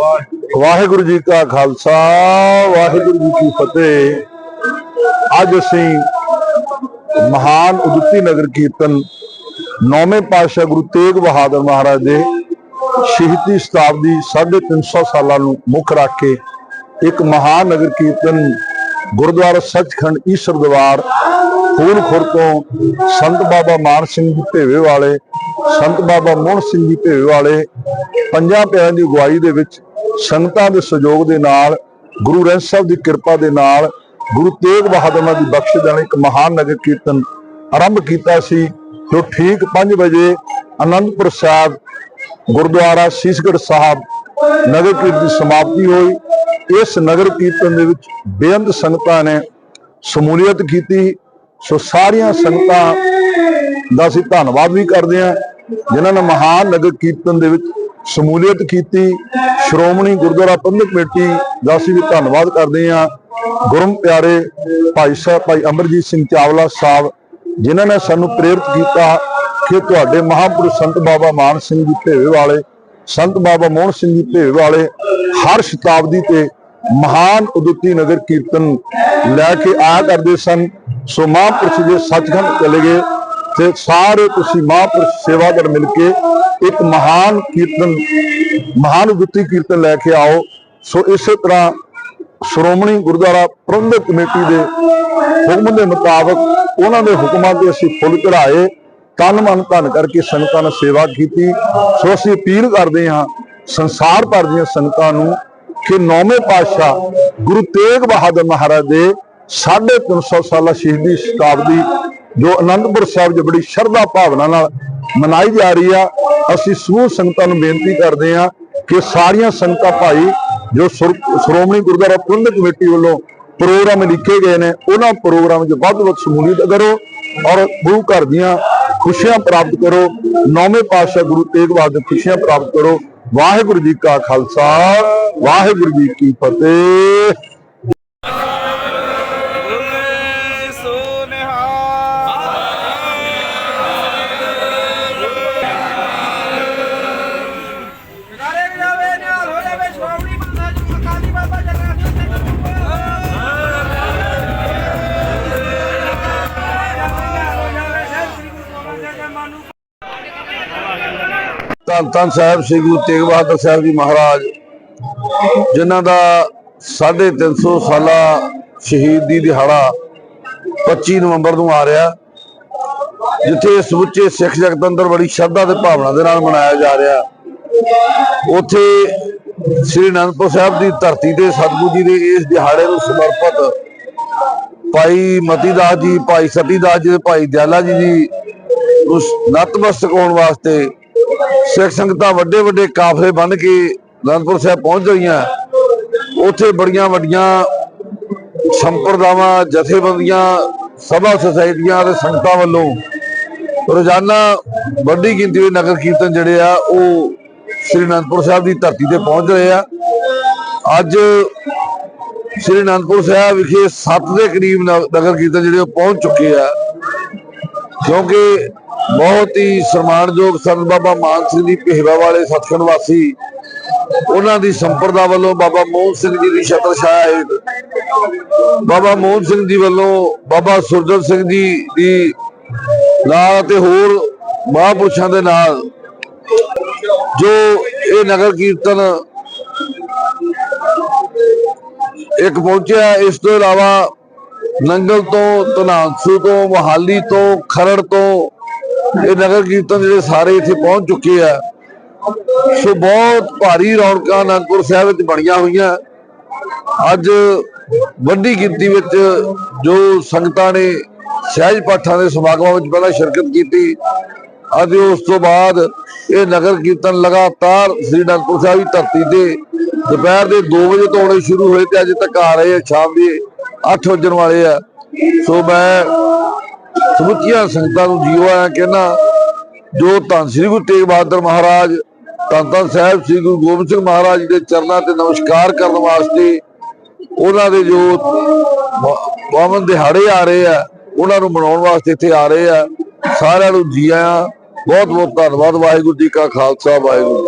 ਵਾਹਿਗੁਰੂ ਜੀ ਕਾ ਖਾਲਸਾ, ਵਾਹਿਗੁਰੂ ਜੀ ਕੀ ਫਤਿਹ। ਅੱਜ ਅਸੀਂ ਮਹਾਨ ਉਦੁੱਤੀ ਨਗਰ ਕੀਰਤਨ ਨੌਵੇਂ ਪਾਤਸ਼ਾਹ ਗੁਰੂ ਤੇਗ ਬਹਾਦਰ ਮਹਾਰਾਜ ਦੇ ਸ਼ਹੀਦੀ ਸ਼ਤਾਬਦੀ 350 ਸਾਲਾਂ ਨੂੰ ਮੁੱਖ ਰੱਖ ਕੇ ਇੱਕ ਮਹਾਨ ਨਗਰ ਕੀਰਤਨ ਗੁਰਦੁਆਰਾ ਸੱਚਖੰਡ ਈਸ਼ਰ ਦਰਬਾਰ ਫੂਲਖੁਰ ਤੋਂ ਸੰਤ ਬਾਬਾ ਮਾਨ ਸਿੰਘ ਜੀ ਭੇਵੇ ਵਾਲੇ, ਸੰਤ ਬਾਬਾ ਮੋਹਨ ਸਿੰਘ ਜੀ ਭੇਵੇ ਵਾਲੇ, ਪੰਜਾਂ ਪਿਆਰਿਆਂ ਦੀ ਅਗਵਾਈ ਦੇ ਵਿੱਚ ਸੰਗਤਾਂ ਦੇ ਸਹਿਯੋਗ ਦੇ ਨਾਲ, ਗੁਰੂ ਗ੍ਰੰਥ ਸਾਹਿਬ ਦੀ ਕਿਰਪਾ ਦੇ ਨਾਲ, ਗੁਰੂ ਤੇਗ ਬਹਾਦਰ ਜੀ ਦੀ ਬਖਸ਼ ਦੇਣ ਇੱਕ ਮਹਾਨ ਨਗਰ ਕੀਰਤਨ ਆਰੰਭ ਕੀਤਾ ਸੀ, ਜੋ ਠੀਕ 5 ਵਜੇ ਅਨੰਦਪੁਰ ਸਾਹਿਬ ਗੁਰਦੁਆਰਾ ਸੀਸਗੜ੍ਹ ਸਾਹਿਬ ਨਗਰ ਕੀਰਤਨ ਦੀ ਸਮਾਪਤੀ ਹੋਈ। ਇਸ ਨਗਰ ਕੀਰਤਨ ਦੇ ਵਿੱਚ ਬੇਅੰਤ ਸੰਗਤਾਂ ਨੇ ਸ਼ਮੂਲੀਅਤ ਕੀਤੀ। ਸੋ ਸਾਰੀਆਂ ਸੰਗਤਾਂ ਦਾ ਅਸੀਂ ਧੰਨਵਾਦ ਵੀ ਕਰਦੇ ਹਾਂ, ਜਿਨ੍ਹਾਂ ਨੇ ਮਹਾਨ ਨਗਰ ਕੀਰਤਨ ਦੇ ਵਿੱਚ ਸ਼ਮੂਲੀਅਤ ਕੀਤੀ, ਸ਼੍ਰੋਮਣੀ ਗੁਰਦੁਆਰਾ ਪ੍ਰਬੰਧਕ ਕਮੇਟੀ ਦਾ ਅਸੀਂ ਵੀ ਧੰਨਵਾਦ ਕਰਦੇ ਹਾਂ। ਗੁਰਮ ਪਿਆਰੇ ਭਾਈ ਸਾਹਿਬ ਭਾਈ ਅਮਰਜੀਤ ਸਿੰਘ ਚਾਵਲਾ ਸਾਹਿਬ, ਜਿਨ੍ਹਾਂ ਨੇ ਸਾਨੂੰ ਪ੍ਰੇਰਿਤ ਕੀਤਾ ਕਿ ਤੁਹਾਡੇ ਮਹਾਂਪੁਰਸ਼ ਸੰਤ ਬਾਬਾ ਮਾਨ ਸਿੰਘ ਜੀ ਭੇਵੇ ਵਾਲੇ, ਸੰਤ ਬਾਬਾ ਮੋਹਨ ਸਿੰਘ ਜੀ ਭੇਵੇ ਵਾਲੇ ਹਰ ਸ਼ਤਾਬਦੀ ਤੇ ਮਹਾਨ ਉਦੁੱਤੀ ਨਗਰ ਕੀਰਤਨ ਲੈ ਕੇ ਆਇਆ ਕਰਦੇ ਸਨ। ਸੋ ਮਹਾਂਪੁਰਸ਼ ਦੇ ਸੱਚਖੰਡ ਚਲੇ ਗਏ ਤੇ ਸਾਰੇ ਤੁਸੀਂ ਮਹਾਂਪੁਰਸ਼ ਸੇਵਾਦਾਰ ਮਿਲ ਕੇ ਇੱਕ ਮਹਾਨ ਕੀਰਤਨ, ਮਹਾਨ ਉਦੁੱਤੀ ਕੀਰਤਨ ਲੈ ਕੇ ਆਓ। ਸੋ ਇਸੇ ਤਰ੍ਹਾਂ ਸ਼੍ਰੋਮਣੀ ਗੁਰਦੁਆਰਾ ਪ੍ਰਬੰਧਕ ਕਮੇਟੀ ਦੇ ਹੁਕਮ ਦੇ ਮੁਤਾਬਕ ਉਹਨਾਂ ਦੇ ਹੁਕਮਾਂ ਤੇ ਅਸੀਂ ਫੁੱਲ ਚੜਾਏ ਤਨ ਮਨ ਧਨ ਕਰਕੇ ਸੰਗਤਾਂ ਨੇ ਸੇਵਾ ਕੀਤੀ। ਸੋ ਅਸੀਂ ਅਪੀਲ ਕਰਦੇ ਹਾਂ ਸੰਸਾਰ ਭਰ ਦੀਆਂ ਸੰਗਤਾਂ ਨੂੰ ਕਿ ਨੌਵੇਂ ਪਾਤਸ਼ਾਹ ਗੁਰੂ ਤੇਗ ਬਹਾਦਰ ਮਹਾਰਾਜ ਦੇ 350 ਸਾਲਾ ਸ਼ਹੀਦੀ ਸ਼ਤਾਬਦੀ ਜੋ ਅਨੰਦਪੁਰ ਸਾਹਿਬ 'ਚ ਬੜੀ ਸ਼ਰਧਾ ਭਾਵਨਾ ਨਾਲ ਮਨਾਈ ਜਾ ਰਹੀ ਆ, ਅਸੀਂ ਸਮੂਹ ਸੰਗਤਾਂ ਨੂੰ ਬੇਨਤੀ ਕਰਦੇ ਹਾਂ ਕਿ ਸਾਰੀਆਂ ਸੰਗਤਾਂ ਭਾਈ ਜੋ ਸੁਰ- ਸ਼੍ਰੋਮਣੀ ਗੁਰਦੁਆਰਾ ਪ੍ਰਬੰਧਕ ਕਮੇਟੀ ਵੱਲੋਂ ਪ੍ਰੋਗਰਾਮ ਲਿਖੇ ਗਏ ਨੇ, ਉਹਨਾਂ ਪ੍ਰੋਗਰਾਮ 'ਚ ਵੱਧ ਤੋਂ ਵੱਧ ਸ਼ਮੂਲੀਅਤ ਕਰੋ ਔਰ ਗੁਰੂ ਘਰ ਦੀਆਂ ਖੁਸ਼ੀਆਂ ਪ੍ਰਾਪਤ ਕਰੋ, ਨੌਵੇਂ ਪਾਤਸ਼ਾਹ ਗੁਰੂ ਤੇਗ ਬਹਾਦਰ ਖੁਸ਼ੀਆਂ ਪ੍ਰਾਪਤ ਕਰੋ, ਵਾਹਿਗੁਰੂ ਜੀ ਕਾ ਖਾਲਸਾ। ਵਾਹਿਗੁਰੂ ਜੀ ਕੀ ਫਤਿਹ। ਧੰਨ ਧੰਨ ਸਾਹਿਬ ਸ੍ਰੀ ਗੁਰੂ ਤੇਗ ਬਹਾਦਰ ਸਾਹਿਬ ਜੀ ਮਹਾਰਾਜ। ਜਿਨ੍ਹਾਂ ਦਾ 350 ਸਾਲਾ ਸ਼ਹੀਦੀ ਦਿਹਾੜਾ 25 ਨਵੰਬਰ ਨੂੰ ਆ ਰਿਹਾ, ਜਿੱਥੇ ਸਮੁੱਚੇ ਸਿੱਖ ਜਗਤ ਅੰਦਰ ਬੜੀ ਸ਼ਰਧਾ ਤੇ ਭਾਵਨਾ ਦੇ ਨਾਲ ਮਨਾਇਆ ਜਾ ਰਿਹਾ। ਉੱਥੇ ਸ੍ਰੀ ਅਨੰਦਪੁਰ ਸਾਹਿਬ ਦੀ ਧਰਤੀ ਤੇ ਸਤਿਗੁਰੂ ਜੀ ਦੇ ਇਸ ਦਿਹਾੜੇ ਨੂੰ ਸਮਰਪਿਤ ਭਾਈ ਮਤੀਦਾਸ ਜੀ, ਭਾਈ ਸਤੀਦਾਸ ਜੀ ਭਾਈ ਦਿਆਲਾ ਜੀ ਜੀ ਉਸ ਨਤਮਸਤਕ ਹੋਣ ਵਾਸਤੇ ਸਿੱਖ ਸੰਗਤਾਂ ਵੱਡੇ ਵੱਡੇ ਕਾਫਲੇ ਬੰਨ ਕੇ ਅਨੰਦਪੁਰ ਸਾਹਿਬ ਪਹੁੰਚ ਗਈਆਂ। ਉੱਥੇ ਬੜੀਆਂ ਵੱਡੀਆਂ ਸੰਪਰਦਾਵਾਂ, ਜਥੇਬੰਦੀਆਂ, ਸਭਾ ਸੁਸਾਇਟੀਆਂ ਤੇ ਸੰਗਤਾਂ ਵੱਲੋਂ ਰੋਜ਼ਾਨਾ ਵੱਡੀ ਗਿਣਤੀ ਵਿੱਚ ਨਗਰ ਕੀਰਤਨ ਜਿਹੜੇ ਆ, ਉਹ ਸ੍ਰੀ ਅਨੰਦਪੁਰ ਸਾਹਿਬ ਦੀ ਧਰਤੀ ਤੇ ਪਹੁੰਚ ਰਹੇ ਆ। ਅੱਜ ਸ੍ਰੀ ਅਨੰਦਪੁਰ ਸਾਹਿਬ ਵਿਖੇ 7 ਦੇ ਕਰੀਬ ਨ- ਨਗਰ ਕੀਰਤਨ ਜਿਹੜੇ ਉਹ ਪਹੁੰਚ ਚੁੱਕੇ ਆ। ਕਿਉਂਕਿ ਬਹੁਤ ਹੀ ਸਨਮਾਨਯੋਗ ਸੰਤ ਬਾਬਾ ਮਾਨ ਸਿੰਘ ਜੀ ਪਿਹਵਾ ਵਾਲੇ ਸਤਖੰਡ ਵਾਸੀ। ਉਹਨਾਂ ਦੀ ਸੰਪਰਦਾ ਵੱਲੋਂ ਬਾਬਾ ਮੋਹਨ ਸਿੰਘ ਜੀ ਦੀ ਛਤਰ ਛਾਇਆ ਹੇਠ ਬਾਬਾ ਮੋਹਨ ਸਿੰਘ ਜੀ ਵੱਲੋਂ ਬਾਬਾ ਸੁਰਜਨ ਸਿੰਘ ਜੀ ਦੀ ਨਾਲ ਅਤੇ ਹੋਰ ਮਹਾਂਪੁਰਸ਼ਾਂ ਦੇ ਨਾਲ ਜੋ ਇਹ ਨਗਰ ਕੀਰਤਨ ਇੱਕ ਪਹੁੰਚਿਆ, ਇਸ ਤੋਂ ਇਲਾਵਾ ਨੰਗਲ ਤੋਂ, ਧਨਾਂਸੂ ਤੋਂ, ਮੋਹਾਲੀ ਤੋਂ, ਖਰੜ ਤੋਂ ਇਹ ਨਗਰ ਕੀਰਤਨ ਜਿਹੜੇ ਸਾਰੇ ਇੱਥੇ ਪਹੁੰਚ ਚੁੱਕੇ ਆ। ਸੋ ਬਹੁਤ ਭਾਰੀ ਰੌਣਕਾਂ ਅਨੰਦਪੁਰ ਸਾਹਿਬ ਵਿੱਚ ਬਣੀਆਂ ਹੋਈਆਂ। ਅੱਜ ਵੱਡੀ ਗਿਣਤੀ ਵਿੱਚ ਜੋ ਸੰਗਤਾਂ ਨੇ ਸਹਿਜ ਪਾਠਾਂ ਦੇ ਸਮਾਗਮਾਂ ਵਿੱਚ ਪਹਿਲਾਂ ਸ਼ਿਰਕਤ ਕੀਤੀ, ਅਤੇ ਉਸ ਤੋਂ ਬਾਅਦ ਇਹ ਨਗਰ ਕੀਰਤਨ ਲਗਾਤਾਰ ਸ੍ਰੀ ਅਨੰਦਪੁਰ ਸਾਹਿਬ ਦੀ ਧਰਤੀ ਤੇ ਦੁਪਹਿਰ ਦੇ 2 ਵਜੇ ਤੋਂ ਆਉਣੇ ਸ਼ੁਰੂ ਹੋਏ ਤੇ ਅੱਜ ਤੱਕ ਆ ਰਹੇ ਆ, ਸ਼ਾਮ ਦੇ 8 ਵਜਣ ਵਾਲੇ ਆ। ਸੋ ਮੈਂ ਸਮੁੱਚੀਆਂ ਸੰਗਤਾਂ ਨੂੰ ਜੀਓ ਆਇਆ ਕਹਿਣਾ ਜੋ ਧੰਨ ਸ੍ਰੀ ਗੁਰੂ ਤੇਗ ਬਹਾਦਰ ਮਹਾਰਾਜ, ਧੰਨ ਧੰਨ ਸਾਹਿਬ ਸ੍ਰੀ ਗੁਰੂ ਗੋਬਿੰਦ ਸਿੰਘ ਮਹਾਰਾਜ ਦੇ ਚਰਨਾਂ ਤੇ ਨਮਸਕਾਰ ਕਰਨ ਵਾਸਤੇ ਉਹਨਾਂ ਦੇ ਜੋ ਪ- ਦਿਹਾੜੇ ਆ ਰਹੇ ਆ, ਉਹਨਾਂ ਨੂੰ ਮਨਾਉਣ ਵਾਸਤੇ ਇੱਥੇ ਆ ਰਹੇ ਆ, ਸਾਰਿਆਂ ਨੂੰ ਜੀ ਆਇਆਂ ਬਹੁਤ ਬਹੁਤ ਧੰਨਵਾਦ, ਵਾਹਿਗੁਰੂ ਜੀ ਕਾ ਖਾਲਸਾ, ਵਾਹਿਗੁਰੂ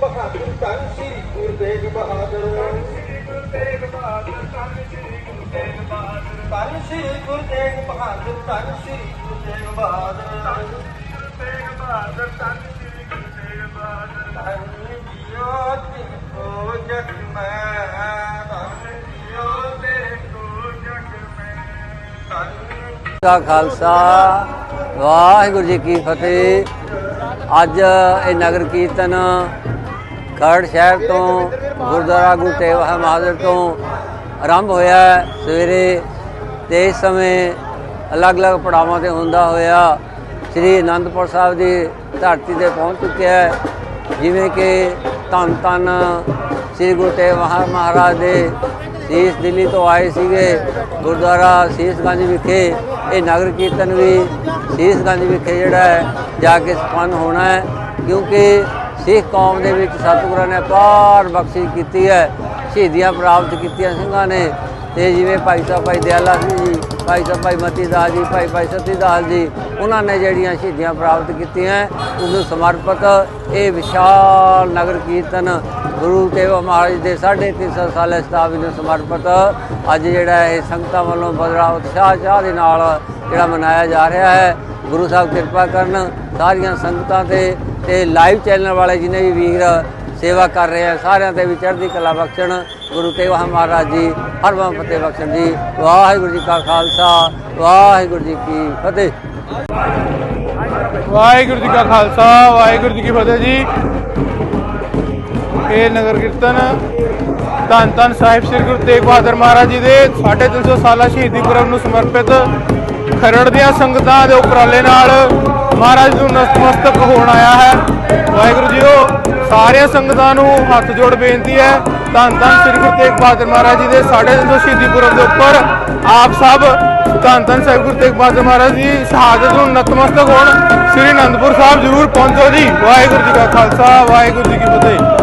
ਬਹਾਦਰ ਤਨ ਸ੍ਰੀ ਗੁਰੂ ਤੇਗ ਬਹਾਦਰ ਤਨ ਸ੍ਰੀ ਗੁਰੂ ਤੇਗ ਬਹਾਦਰ ਤਨ ਸ੍ਰੀ ਗੁਰੂ ਤੇਗ ਬਹਾਦਰ ਤਨ ਸ੍ਰੀ ਗੁਰੂ ਤੇਗ ਬਹਾਦਰ ਤਨ ਸ੍ਰੀ ਗੁਰੂ ਤੇਗ ਬਹਾਦਰ ਤੇਗ ਬਹਾਦਰ ਤਨ ਸ੍ਰੀ ਗੁਰੂ ਤੇਗ ਬਹਾਦਰ ਤਨ ਜਿਉ ਤੇ ਕੋ ਜਗ ਮੈਂ ਤਨ ਜਿਉ ਤੇ ਕੋ ਜਗ ਮੈਂ ਦਾ ਖਾਲਸਾ, ਵਾਹਿਗੁਰੂ ਜੀ ਕੀ ਫਤਿਹ। ਅੱਜ ਇਹ ਨਗਰ ਕੀਰਤਨ ਖਰੜ ਸ਼ਹਿਰ ਤੋਂ, ਗੁਰਦੁਆਰਾ ਗੁਰੂ ਤੇਗ ਬਹਾਦਰ ਤੋਂ ਆਰੰਭ ਹੋਇਆ ਸਵੇਰੇ ਤੇ ਸਮੇਂ ਅਲੱਗ-ਅਲੱਗ ਪੜਾਵਾਂ ਤੇ ਹੁੰਦਾ ਹੋਇਆ। ਸ੍ਰੀ ਅਨੰਦਪੁਰ ਸਾਹਿਬ ਦੀ ਧਰਤੀ ਤੇ ਪਹੁੰਚ ਚੁੱਕਿਆ ਹੈ। ਜਿਵੇਂ ਕਿ ਧੰਨ ਧੰਨ ਸ੍ਰੀ ਗੁਰੂ ਤੇਗ ਮਹਾ- ਮਹਾਰਾਜ ਦੇ ਸੀਸ ਦਿੱਲੀ ਤੋਂ ਆਏ ਸੀਗੇ। ਗੁਰਦੁਆਰਾ ਸੀਸਗੰਜ ਵਿਖੇ, ਇਹ ਨਗਰ ਕੀਰਤਨ ਵੀ ਸੀਸਗੰਜ ਵਿਖੇ ਜਿਹੜਾ ਹੈ, ਜਾ ਕੇ ਸੰਪੰਨ ਹੋਣਾ ਹੈ। ਕਿਉਂਕਿ ਸਿੱਖ ਕੌਮ ਦੇ ਵਿੱਚ ਸਤਿਗੁਰਾਂ ਨੇ ਅਪਾਰ ਬਖਸ਼ਿਸ਼ ਕੀਤੀ ਹੈ। ਸ਼ਹੀਦੀਆਂ ਪ੍ਰਾਪਤ ਕੀਤੀਆਂ ਸਿੰਘਾਂ ਨੇ। ਤੇ ਜਿਵੇਂ ਭਾਈ ਸਾਹਿਬ, ਭਾਈ ਦਿਆਲਾ ਸਿੰਘ ਜੀ, ਭਾਈ ਸਾਹਿਬ, ਭਾਈ ਮਤੀ ਦਾਸ ਜੀ, ਭਾਈ ਭਾਈ ਸਤੀ ਦਾਸ ਜੀ, ਉਹਨਾਂ ਨੇ ਜਿਹੜੀਆਂ ਸ਼ਹੀਦੀਆਂ ਪ੍ਰਾਪਤ ਕੀਤੀਆਂ ਉਸ ਨੂੰ ਸਮਰਪਿਤ ਇਹ ਵਿਸ਼ਾਲ ਨਗਰ ਕੀਰਤਨ ਗੁਰੂ ਤੇਗ ਮਹਾਰਾਜ ਦੇ 350 ਸਾਲ ਸਤਾਬਦੀ ਨੂੰ ਸਮਰਪਿਤ ਅੱਜ ਜਿਹੜਾ ਇਹ ਸੰਗਤਾਂ ਵੱਲੋਂ ਬਦਰਾ ਉਤਸ਼ਾਹ ਚਾਹ ਦੇ ਨਾਲ ਜਿਹੜਾ ਮਨਾਇਆ ਜਾ ਰਿਹਾ ਹੈ। ਗੁਰੂ ਸਾਹਿਬ ਕਿਰਪਾ ਕਰਨ ਸਾਰੀਆਂ ਸੰਗਤਾਂ ਤੇ ਤੇ ਲਾਈਵ ਚੈਨਲ ਵਾਲੇ ਜਿਨੇ ਵੀ ਵੀਰ ਸੇਵਾ ਕਰ ਰਹੇ ਆ, ਸਾਰਿਆਂ ਤੇ ਵੀ ਚੜ੍ਹਦੀ ਕਲਾ ਬਖਸ਼ਣ। ਗੁਰੂ ਤੇਗ ਮਹਾਰਾਜ ਜੀ ਹਰਵਾਂ ਫਤਿਹ ਬਖਸ਼ਣ ਜੀ। ਵਾਹਿਗੁਰੂ ਜੀ ਕਾ ਖਾਲਸਾ, ਵਾਹਿਗੁਰੂ ਜੀ ਕੀ ਫਤਿਹ। ਵਾਹਿਗੁਰੂ ਜੀ ਕਾ ਖਾਲਸਾ, ਵਾਹਿਗੁਰੂ ਜੀ ਕੀ ਫਤਿਹ ਜੀ। ਇਹ ਨਗਰ ਕੀਰਤਨ ਧੰਨ ਧੰਨ ਸਾਹਿਬ ਸ੍ਰੀ ਗੁਰੂ ਤੇਗ ਬਹਾਦਰ ਮਹਾਰਾਜ ਜੀ ਦੇ 350 ਸਾਲਾ ਸ਼ਹੀਦੀ ਪੁਰਬ ਨੂੰ ਸਮਰਪਿਤ ਖਰੜ ਦੀਆਂ ਸੰਗਤਾਂ ਦੇ ਉਪਰਾਲੇ ਨਾਲ ਮਹਾਰਾਜ ਨੂੰ ਨਤਮਸਤਕ ਹੋਣ ਆਇਆ ਹੈ। ਵਾਹਿਗੁਰੂ ਜੀਓ, ਸਾਰੀਆਂ ਸੰਗਤਾਂ ਨੂੰ ਹੱਥ ਜੋੜ ਬੇਨਤੀ ਹੈ ਧੰਨ ਧੰਨ ਸ੍ਰੀ ਗੁਰੂ ਤੇਗ ਬਹਾਦਰ ਮਹਾਰਾਜ ਜੀ ਦੇ 350 ਸ਼ਹੀਦੀ ਪੁਰਬ ਦੇ ਉੱਪਰ ਆਪ ਸਭ ਧੰਨ ਧੰਨ ਸਾਹਿਬ ਗੁਰੂ ਤੇਗ ਬਹਾਦਰ ਮਹਾਰਾਜ ਜੀ ਸ਼ਹਾਦਤ ਨੂੰ ਨਤਮਸਤਕ ਹੋਣ ਸ੍ਰੀ ਅਨੰਦਪੁਰ ਸਾਹਿਬ ਜ਼ਰੂਰ ਪਹੁੰਚੋ ਜੀ। ਵਾਹਿਗੁਰੂ ਜੀ ਕਾ ਖਾਲਸਾ, ਵਾਹਿਗੁਰੂ ਜੀ ਕੀ ਫਤਿਹ।